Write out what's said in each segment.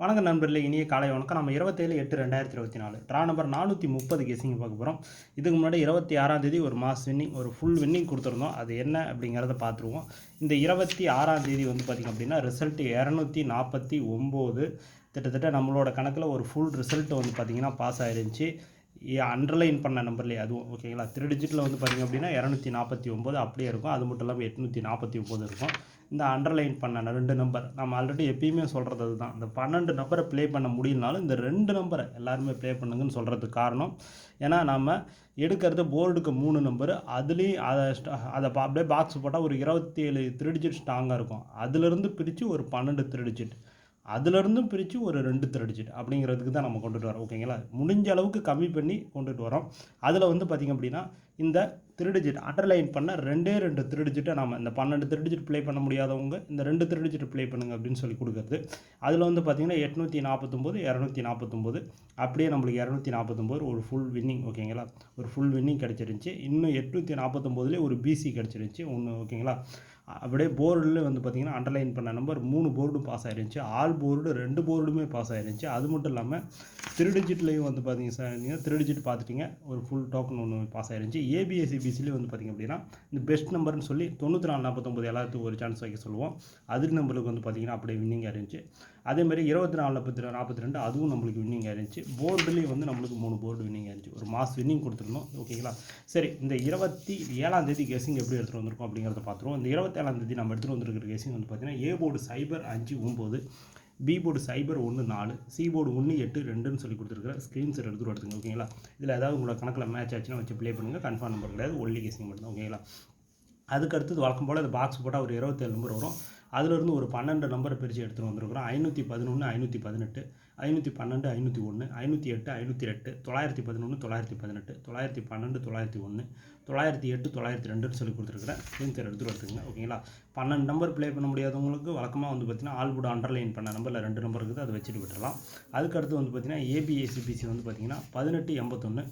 வணக்கம் நண்பர்களே இனிய காலை வணக்கம். நம்ம இருபத்தேழு எட்டு ரெண்டாயிரத்தி இருபத்தி நாலு. ட்ரா நம்பர் நானூற்றி முப்பது கேசிங்க பார்க்க போகிறோம் இதுக்கு முன்னாடி இருபத்தி ஆறாம் தேதி ஒரு மாஸ் வின்னிங் ஒரு ஃபுல் வின்னிங் கொடுத்துருந்தோம். அது என்ன அப்படிங்கிறத பார்த்துருவோம். இந்த இருபத்தி ஆறாம் தேதி வந்து பார்த்திங்க அப்படின்னா ரிசல்ட் இரநூத்தி நாற்பத்தி ஒம்பது. கிட்டத்தட்ட நம்மளோட கணக்கில் ஒரு ஃபுல் ரிசல்ட் வந்து பார்த்திங்கன்னா பாஸ் ஆயிருந்துச்சு. அண்டர்லைன் பண்ண நம்பர்லேயே அதுவும் ஓகேங்களா த்ரீ டிஜிட்டில் வந்து பார்த்திங்க அப்படின்னா இரநூத்தி நாற்பத்தி ஒம்பது அப்படியே இருக்கும். அது மட்டும் இல்லாமல் எட்நூற்றி நாற்பத்தி ஒம்பது இருக்கும். இந்த அண்டர்லைன் பண்ண ரெண்டு நம்பர் நம்ம ஆல்ரெடி எப்பயுமே சொல்கிறது தான் இந்த பன்னெண்டு நம்பரை ப்ளே பண்ண முடியலனாலும் இந்த ரெண்டு நம்பரை எல்லாருமே ப்ளே பண்ணுங்கன்னு சொல்கிறதுக்கு காரணம். ஏன்னா நம்ம எடுக்கிறது போர்டுக்கு மூணு நம்பர் அதுலேயும் அதை அதை பா- அப்படியே பாக்ஸ் போட்டால் ஒரு இருபத்தி ஏழு த்ரீ டிஜிட் ஸ்ட்ராங்காக இருக்கும். அதுலேருந்து பிரித்து ஒரு பன்னெண்டு த்ரீ டிஜிட் அதுலேருந்தும் பிரித்து ஒரு ரெண்டு த்ரெடிஜிட் அப்படிங்கிறதுக்கு தான் நம்ம கொண்டுட்டு வரோம். ஓகேங்களா முடிஞ்ச அளவுக்கு கம்மி பண்ணி கொண்டுட்டு வரோம். அதில் வந்து பார்த்திங்க அப்படின்னா இந்த த்ரிடிஜிட் அண்டர்லைன் பண்ண ரெண்டே ரெண்டு த்ரிடிஜிட்டை நம்ம இந்த பன்னெண்டு த்ரிடிஜிட் ப்ளே பண்ண முடியாதவங்க இந்த ரெண்டு த்ரிடிஜிட் ப்ளே பண்ணுங்க அப்படின்னு சொல்லி கொடுக்குறது. அதில் வந்து பார்த்திங்கன்னா எட்நூற்றி நாற்பத்தொம்போது இரநூத்தி நாற்பத்தொம்போது அப்படியே நம்மளுக்கு இரநூத்தி நாற்பத்தொம்போது ஒரு ஃபுல் வின்னிங் ஓகேங்களா ஒரு ஃபுல் வின்னிங் கிடச்சிருந்துச்சி. இன்னும் எட்நூற்றி நாற்பத்தொம்போதுலேயே ஒரு பிசி கிடச்சிருந்துச்சி. ஒன்று ஓகேங்களா அப்படியே போர்டில் வந்து பார்த்திங்கன்னா அண்டர்லைன் பண்ண நம்பர் மூணு போர்டும் பாஸ் ஆகிருந்துச்சு ஆல் போர்டு ரெண்டு போர்டுமே பாஸ் ஆகிருந்துச்சு அது மட்டும் இல்லாமல் த்ரீ டிஜிட்லேயும் வந்து பார்த்தீங்க சார் நீங்கள் த்ரீ டிஜிட் பார்த்துட்டிங்க ஒரு ஃபுல் டோக்கன் ஒன்று பாஸ் ஆகிருந்துச்சு ஏபிஎஸ்சிபிசிலையும் வந்து பார்த்திங்க அப்படின்னா இந்த பெஸ்ட் நம்பர்னு சொல்லி தொண்ணூற்றி நாலு நாற்பத்தொம்பது எல்லாத்துக்கும் ஒரு சான்ஸ் வைக்க சொல்லுவோம். அதிர் நம்மளுக்கு வந்து பார்த்திங்கன்னா அப்படியே வின்னிங் இருந்துச்சு அதே மாதிரி இருபத்தி நாலு நாற்பத்தி நாற்பத்தி ரெண்டு அதுவும் நம்மளுக்கு வின்னிங் இருந்துச்சு போர்டுலேயும் வந்து நம்மளுக்கு மூணு போர்டு வின்னிங் இருந்துச்சு ஒரு மாஸ் வின்னிங் கொடுத்துருந்தோம் ஓகேங்களா சரி இந்த இருபத்தி ஏழாம் தேதி கெஸிங் எப்படி எடுத்துகிட்டு வந்திருக்கோம் அப்படிங்கிறத பார்த்துருவோம் இந்த இருபத்தேழாம் தேதி நம்ம எடுத்துகிட்டு வந்திருக்கிற கெஸிங் வந்து பார்த்தீங்கன்னா ஏ போர்டு சைபர் அஞ்சு ஒம்பது பி போர்டு சைபர் ஒன்று நாலு சி போர்டு ஒன்று எட்டு ரெண்டுன்னு சொல்லி கொடுத்துருக்குற ஸ்க்ரீன்ஷாட் எடுத்துகிட்டு எடுத்துங்க ஓகேங்களா இதில் ஏதாவது உங்களோட கணக்கில் மேட்ச் ஆச்சுன்னா வச்சு ப்ளே பண்ணுங்கள் கன்ஃபார்ம் நம்பர் கிடையாது ஒன்லி கேசிங் மட்டும் தான் ஓகேங்களா அதுக்கு அடுத்தது வழக்கம் போல் இந்த பாக்ஸ் போட்டால் ஒரு இருபத்தேழு நம்பர் வரும். அதுலேருந்து ஒரு பன்னெண்டு நம்பரை பிரித்து எடுத்துகிட்டு வந்திருக்கிறோம். ஐநூற்றி பதினொன்று ஐநூற்றி பதினெட்டு ஐநூற்றி பன்னெண்டு ஐநூற்றி ஒன்று ஐநூற்றி எட்டு ஐநூற்றி எட்டு தொள்ளாயிரத்தி பதினொன்று தொள்ளாயிரத்தி பதினெட்டு தொள்ளாயிரத்தி பன்னெண்டு தொள்ளாயிரத்தி ஒன்று தொள்ளாயிரத்தி எட்டு தொள்ளாயிரத்தி ரெண்டுன்னு சொல்லி கொடுத்துருக்குறேன். ஸ்க்ரீன்ஷாட் எடுத்துகிட்டு வந்துருங்க ஓகேங்களா பன்னெண்டு நம்பர் ப்ளே பண்ண முடியாதவங்களுக்கு வழக்கமாக வந்து பார்த்திங்கன்னா ஆல்புட் அண்டர்லைன் பண்ண நம்பரில் ரெண்டு நம்பர் இருக்குது அதை வச்சுட்டு விட்டுடலாம் அதுக்கடுத்து வந்து பார்த்திங்கன்னா ஏபிஎஸ்சிபிசி வந்து பார்த்திங்கன்னா பதினெட்டு எண்பத்தொன்று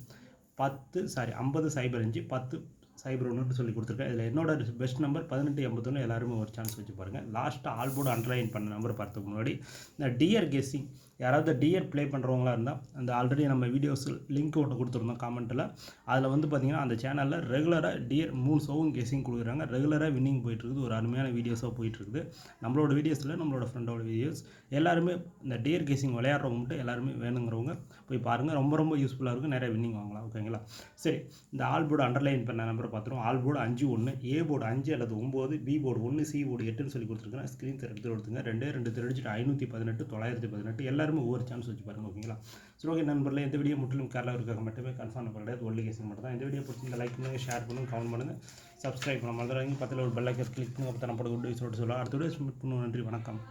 பத்து சாரி ஐம்பது சைபர் அஞ்சு பத்து சைபர் ஒன்றுட்டு சொல்லி கொடுத்துருக்கேன். இதில் என்னோட பெஸ்ட் நம்பர் பதினெட்டு எண்பத்தொன்று எல்லாருமே ஒரு சான்ஸ் வச்சு பாருங்கள் லாஸ்ட்டாக ஆல்போர்டு அண்டர்லைன் பண்ண நம்பர் பார்த்துக்கு முன்னாடி இந்த டியர் கெஸ்ஸிங் யாராவது டியர் ப்ளே பண்ணுறவங்களா இருந்தால் அந்த ஆல்ரெடி நம்ம வீடியோஸ் லிங்க் ஒன்று கொடுத்துருந்தோம் காமெண்ட்டில் அதில் வந்து பார்த்தீங்கன்னா அந்த சேனலில் ரெகுலராக டியர் மூணு ஷோவும் கெஸ்ஸிங் கொடுக்குறாங்க. ரெகுலராக வின்னிங் போயிட்டுருக்குது ஒரு அருமையான வீடியோஸாக போயிட்டுருக்குது நம்மளோட வீடியோஸில் நம்மளோட ஃப்ரெண்டோட வீடியோஸ் எல்லாருமே இந்த டியர் கெஸ்ஸிங் விளையாடுறவங்க மட்டும் எல்லாருமே வேணுங்கிறவங்க போய் பாருங்கள் ரொம்ப ரொம்ப யூஸ்ஃபுல்லாக இருக்கும். நிறைய வின்னிங் வாங்கலாம். ஓகேங்களா சரி இந்த ஆல் போர்டு அண்டர்லைன் பண்ண நம்பரை பார்த்துருவோம் ஆல் போர்டு அஞ்சு ஒன்று ஏ போர்டு அஞ்சு அல்லது ஒம்பது பி போர்டு ஒன்று சி போர்டு எட்டுன்னு சொல்லி கொடுத்துருக்கேன் ஸ்க்ரீன் எடுத்து கொடுத்துங்க ரெண்டே ரெண்டு தெரிஞ்சுட்டு ஐநூற்றி பதினெட்டு தொள்ளாயிரத்தி பதினெட்டு எல்லாருமே ஒவ்வொரு சான்ஸ் வச்சு பாருங்க ஓகேங்களா சரி ஓகே நண்பர்களே இந்த வீடியோ முற்றிலும் கேரளா இருக்காங்க மட்டுமே கன்ஃபார்ம் நம்பர் கிடையாது ஒல்லி கேசிங் மட்டும் தான். இந்த வீடியோ பிடிச்சிருந்த லைக் பண்ணுங்கள் ஷேர் பண்ணுங்கள் கமெண்ட் பண்ணுங்கள் சப்ஸ்கிரைப் பண்ண மறந்துடாதீங்க. பக்கத்தில் ஒரு பெல் ஐக்கன் கிளிக் பண்ணுங்க அப்போ தான் நம்ம குட் சொல்லலாம் அடுத்த வீடியோஸ் மீட் பண்ணுவோம். நன்றி வணக்கம்.